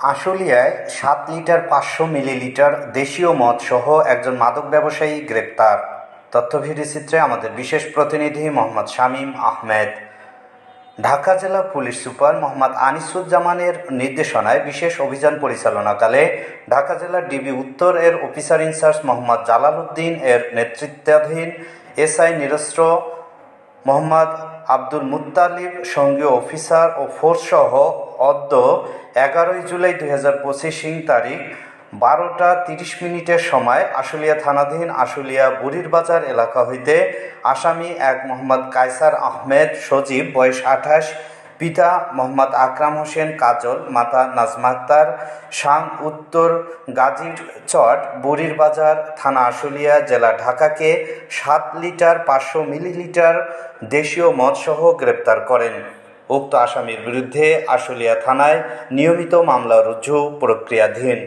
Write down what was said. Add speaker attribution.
Speaker 1: আশুলিয়ায় সাত লিটার পাঁচশো মিলিলিটার দেশীয় মদ সহ একজন মাদক ব্যবসায়ী গ্রেপ্তার। তথ্য ভিডিচিত্রে আমাদের বিশেষ প্রতিনিধি মোহাম্মদ শামীম আহমেদ। ঢাকা জেলা পুলিশ সুপার মোহাম্মদ আনিসুজ্জামানের নির্দেশনায় বিশেষ অভিযান পরিচালনাকালে ঢাকা জেলার ডিবি উত্তর এর officer in charge Mohammad Jalal Uddin এর নেতৃত্বাধীন এসআই নিরস্ত্র মোহাম্মদ আব্দুল মুত্তালিব সঙ্গীয় অফিসার ও ফোর্স সহ অদ্য এগারোই জুলাই দুই হাজার পঁচিশ ইং তারিখ বারোটা তিরিশ মিনিটের সময় আশুলিয়া থানাধীন আশুলিয়া বুড়িরবাজার এলাকা হইতে আসামি এক মোহাম্মদ কায়সার আহমেদ সজীব, বয়স আঠাশ, পিতা মোহাম্মদ আকরাম হোসেন কাজল, মাতা নাজমা আক্তার সাং উত্তর গাজীর চট, বুড়ির বাজার থানা আশুলিয়া জেলা ঢাকাকে সাত লিটার পাঁচশো মিলিলিটার দেশীয় মদসহ গ্রেপ্তার করেন। উক্ত আসামির বিরুদ্ধে আশুলিয়া থানায় নিয়মিত মামলা রুজু প্রক্রিয়াধীন।